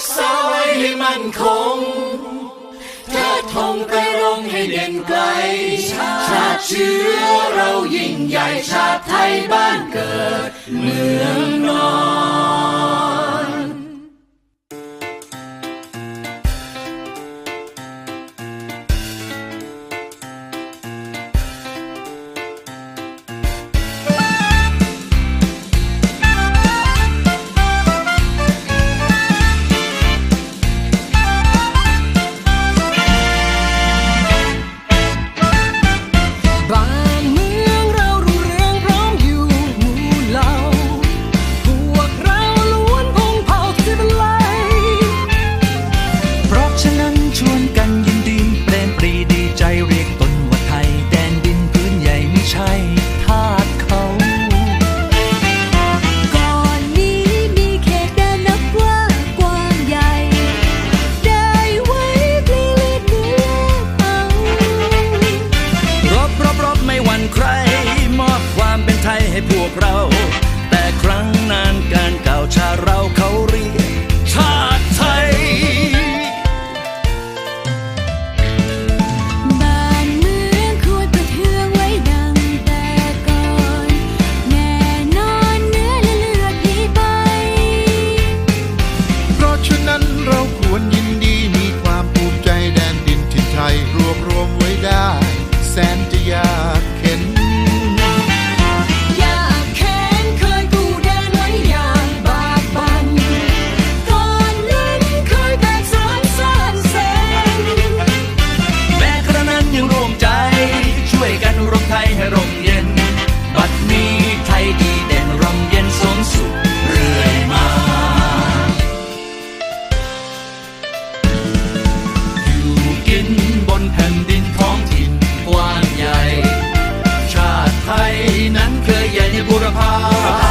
กษาไว้ให้มันคงเธอทงกระรงให้เด่นไกล ชาติเชื้อเรายิ่งใหญ่ชาติไทยบ้านเกิด เมืองนอน got Buddha Park.